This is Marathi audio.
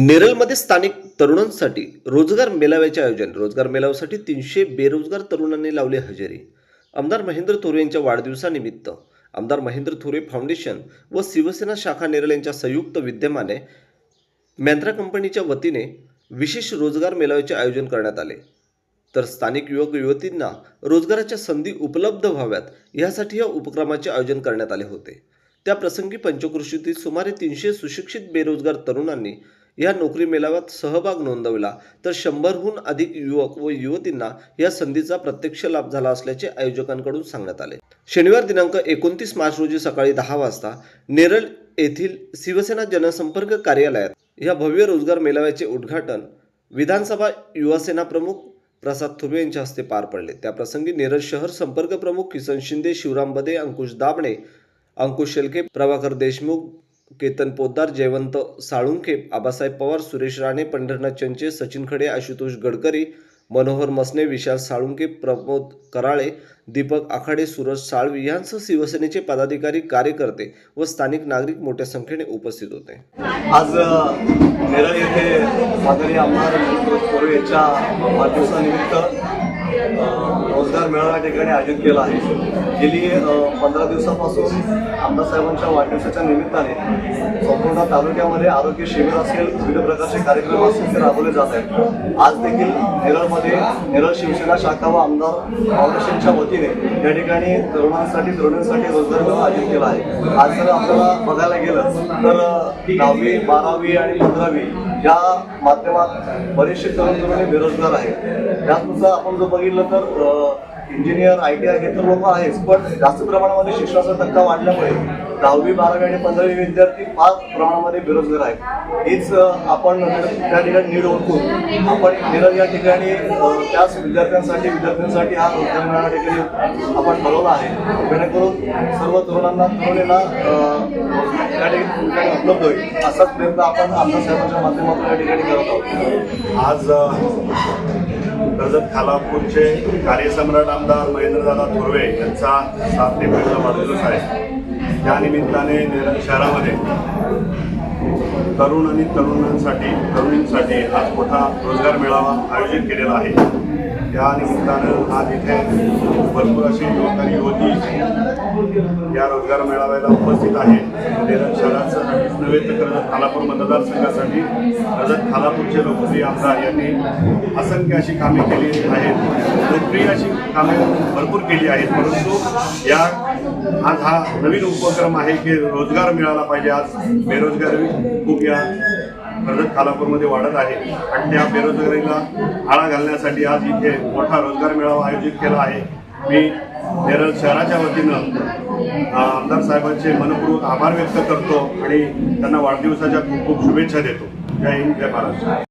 नेरळमध्ये स्थानिक तरुणांसाठी रोजगार मेळाव्याचे आयोजन. रोजगार मेळाव्यासाठी तीनशे बेरोजगार तरुणांनी लावली हजेरी. आमदार महेंद्र थोरे यांच्या वाढदिवसानिमित्त आमदार महेंद्र थोरे फाउंडेशन व शिवसेना शाखा नेरळ यांच्या संयुक्त विद्यमाने मॅन्त्रा कंपनीच्या वतीने विशेष रोजगार मेळाव्याचे आयोजन करण्यात आले. तर स्थानिक युवक युवतींना रोजगाराच्या संधी उपलब्ध व्हाव्यात यासाठी या उपक्रमाचे आयोजन करण्यात आले होते. त्या प्रसंगी पंचकृषीतील सुमारे तीनशे सुशिक्षित बेरोजगार तरुणांनी या नोकरी मेळाव्यात सहभाग नोंदवला तर शंभरहून अधिक युवक व युवतींना या संधीचा प्रत्यक्ष लाभ झाला असल्याचे आयोजकांकडून सांगण्यात आले. शनिवार दिनांक एकोणतीस मार्च रोजी सकाळी दहा वाजता नेरळ येथील शिवसेना जनसंपर्क कार्यालयात या भव्य रोजगार मेळाव्याचे उद्घाटन विधानसभा युवासेना प्रमुख प्रसाद थुबे यांच्या हस्ते पार पडले. त्याप्रसंगी नेरळ शहर संपर्क प्रमुख किसन शिंदे शिवराम बदे अंकुश दाबणे अंकुश शेलके प्रभाकर देशमुख केतन पोद्दार जयवंत साळुंखे आबासाहेब पवार सुरेश राणे पंढरनाथ चंचे सचिन खडे आशुतोष गडकरी मनोहर मसने विशाल साळुंके प्रमोद कराळे दीपक आखाडे सूरज साळवी यांसह शिवसेनेचे पदाधिकारी कार्यकर्ते व स्थानिक नागरिक मोठ्या संख्येने उपस्थित होते. आज नेरळ येथे आमदार कोरे यांच्या वाढदिवसानिमित्त रोजगार मेळावा या ठिकाणी आयोजित केला आहे. गेली पंधरा दिवसापासून आमदार साहेबांच्या वाढदिवसाच्या निमित्ताने संपूर्ण तालुक्यामध्ये आरोग्य शिबिर असेल विविध प्रकारचे कार्यक्रम असतील ते राबवले जात आहेत. आज देखील नेरळमध्ये नेरळ शिवसेना शाखा व आमदार फाउंडेशनच्या वतीने या ठिकाणी तरुणांसाठी तरुणांसाठी रोजगार मेळा आयोजित केला आहे. आज जर आपल्याला बघायला गेलं तर दहावी बारावी आणि पंधरावी या माध्यमात बरेचसे तरुण तरुणी बेरोजगार आहेत. त्यातनुसार आपण जर बघितलं तर इंजिनियर आय टी आय हे तर लोक आहेच पण जास्त प्रमाणामध्ये शिक्षणाचा टक्का वाढल्यामुळे दहावी बारावी आणि पंधरावी विद्यार्थी फार प्रमाणामध्ये बेरोजगार आहेत. हीच आपण त्या ठिकाणी नीड ओळखून आपण निरज या ठिकाणी त्याच विद्यार्थ्यांसाठी विद्यार्थ्यांसाठी हा रोजगार मेळावा ठिकाणी आपण ठरवला आहे. जेणेकरून सर्व तरुणांना तरुणींना त्या ठिकाणी उपलब्ध होईल असाच प्रयत्न आपण आमदार साहेबांच्या माध्यमातून या ठिकाणी करत आहोत. आज अ, कर्जत खालापूरचे कार्यसम्राट आमदार महेंद्रदादा थोरवे यांचा सात एप्रिलचा वाढदिवस आहे. या निमित्ताने शहरामध्ये तरुण आणि तरुणांसाठी तरुणींसाठी आज मोठा रोजगार मेळावा आयोजित केलेला आहे. या निमित्तानं आज इथे भरपूर अशी युवक होती या रोजगार मेळाव्याला उपस्थित आहे नेरळ शहराचं नव्हे तर कर्जत खालापूर मतदारसंघासाठी कर्जत खालापूरचे लोकप्रिय आमदार यांनी असंख्य अशी कामे केली आहेत. लोकप्रिय अशी कामे भरपूर केली आहेत परंतु या आज हा नवीन उपक्रम आहे की रोजगार मिळाला पाहिजे. आज बेरोजगारी खूप या कर्जत खालापूरमध्ये वाढत आहे. आणि त्या बेरोजगारीला आळा घालण्यासाठी आज इथे मोठा रोजगार मेळावा आयोजित केला आहे. मी नेरळ शहराच्या वतीनं आमदार साहेबांचे मनपूर्वक आभार व्यक्त करतो आणि त्यांना वाढदिवसाच्या खूप खूप शुभेच्छा देतो. जय हिंद जय महाराष्ट्र.